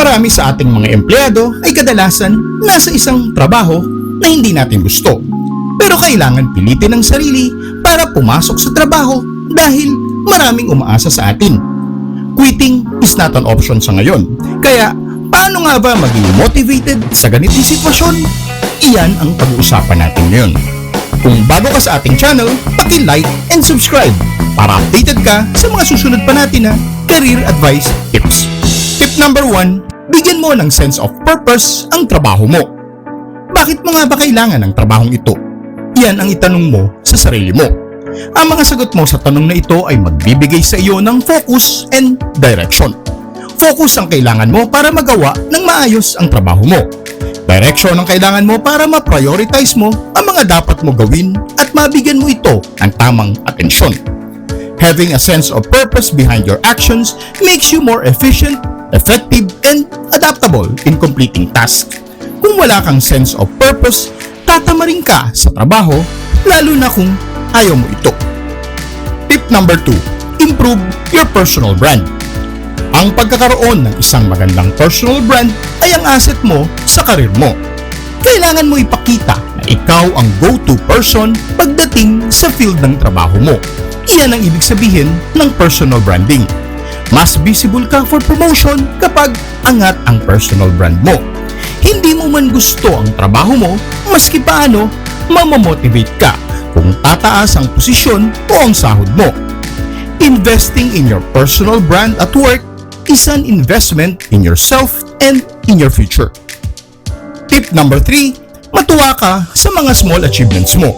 Marami sa ating mga empleyado ay kadalasan nasa isang trabaho na hindi natin gusto. Pero kailangan pilitin ang sarili para pumasok sa trabaho dahil maraming umaasa sa atin. Quitting is not an option sa ngayon. Kaya paano nga ba maging motivated sa ganitong sitwasyon? Iyan ang pag-uusapan natin ngayon. Kung bago ka sa ating channel, paki-like and subscribe para updated ka sa mga susunod pa natin na career advice tips. Number 1, bigyan mo ng sense of purpose ang trabaho mo. Bakit mo nga ba kailangan ng trabahong ito? Yan ang itanong mo sa sarili mo. Ang mga sagot mo sa tanong na ito ay magbibigay sa iyo ng focus and direction. Focus ang kailangan mo para magawa ng maayos ang trabaho mo. Direction ang kailangan mo para ma-prioritize mo ang mga dapat mo gawin at mabigyan mo ito ng tamang atensyon. Having a sense of purpose behind your actions makes you more efficient, effective, and adaptable in completing tasks. Kung wala kang sense of purpose, tatamarin ka sa trabaho, lalo na kung ayaw mo ito. Tip number 2, improve your personal brand. Ang pagkakaroon ng isang magandang personal brand ay ang asset mo sa karir mo. Kailangan mo ipakita na ikaw ang go-to person pagdating sa field ng trabaho mo. Iyan ang ibig sabihin ng personal branding. Mas visible ka for promotion kapag angat ang personal brand mo. Hindi mo man gusto ang trabaho mo, maski paano, mamamotivate ka kung tataas ang posisyon o ang sahod mo. Investing in your personal brand at work is an investment in yourself and in your future. Tip number 3, matuwa ka sa mga small achievements mo.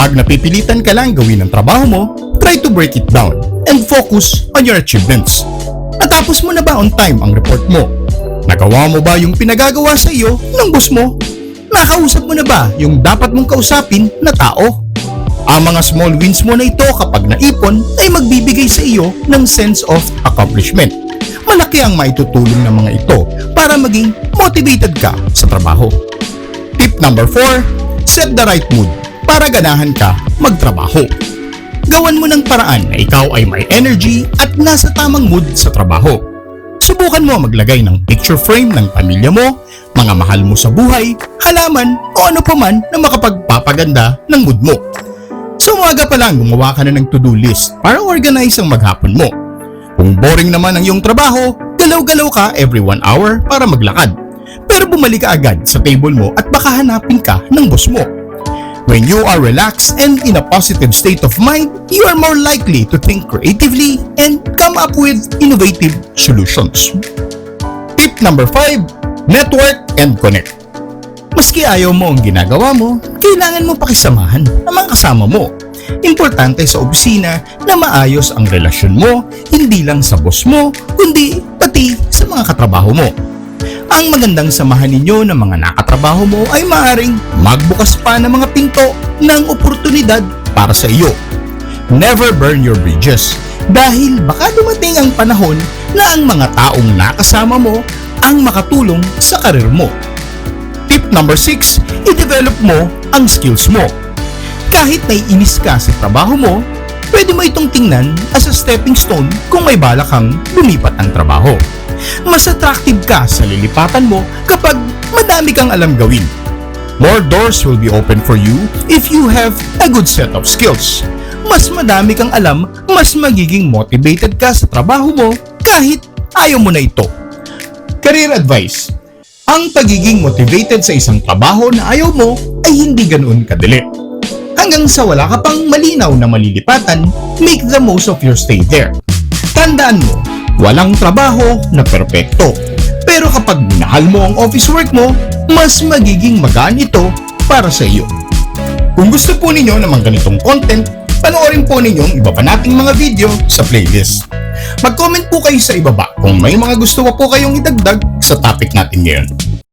Kapag napipilitan ka lang gawin ang trabaho mo, try to break it down and focus on your achievements. Natapos mo na ba on time ang report mo? Nagawa mo ba yung pinagagawa sa iyo ng boss mo? Nakausap mo na ba yung dapat mong kausapin na tao? Ang mga small wins mo na ito kapag naipon ay magbibigay sa iyo ng sense of accomplishment. Malaki ang maitutulong ng mga ito para maging motivated ka sa trabaho. Tip number 4, set the right mood para ganahan ka magtrabaho. Gawan mo ng paraan na ikaw ay may energy at nasa tamang mood sa trabaho. Subukan mo maglagay ng picture frame ng pamilya mo, mga mahal mo sa buhay, halaman o ano pa man na makapagpapaganda ng mood mo. Sa umaga pa lang gumawa ka na ng to-do list para organize ang maghapon mo. Kung boring naman ang iyong trabaho, galaw-galaw ka every one hour para maglakad. Pero bumalik ka agad sa table mo at baka hanapin ka ng boss mo. When you are relaxed and in a positive state of mind, you are more likely to think creatively and come up with innovative solutions. Tip number 5, network and connect. Maski ayaw mo ang ginagawa mo, kailangan mo pakisamahan ang mga kasama mo. Importante sa opisina na maayos ang relasyon mo, hindi lang sa boss mo, kundi pati sa mga katrabaho mo. Ang magandang samahan ninyo ng mga nakatrabaho mo ay maaring magbukas pa ng mga pinto ng oportunidad para sa iyo. Never burn your bridges dahil baka dumating ang panahon na ang mga taong nakasama mo ang makatulong sa karir mo. Tip number 6, i-develop mo ang skills mo. Kahit naiinis ka sa trabaho mo, pwede mo itong tingnan as a stepping stone kung may balak kang lumipat ng trabaho. Mas attractive ka sa lilipatan mo kapag madami kang alam gawin. More doors will be open for you if you have a good set of skills. Mas madami kang alam, mas magiging motivated ka sa trabaho mo kahit ayaw mo na ito. Career advice. Ang pagiging motivated sa isang trabaho na ayaw mo ay hindi ganoon kadali. Hanggang sa wala ka pang malinaw na malilipatan, make the most of your stay there. Tandaan mo, walang trabaho na perpekto. Pero kapag minahal mo ang office work mo, mas magiging magaan ito para sa iyo. Kung gusto po ninyo ng ganitong content, panoorin po ninyo ang iba pa nating mga video sa playlist. Mag-comment po kayo sa ibaba kung may mga gusto pa po kayong idagdag sa topic natin ngayon.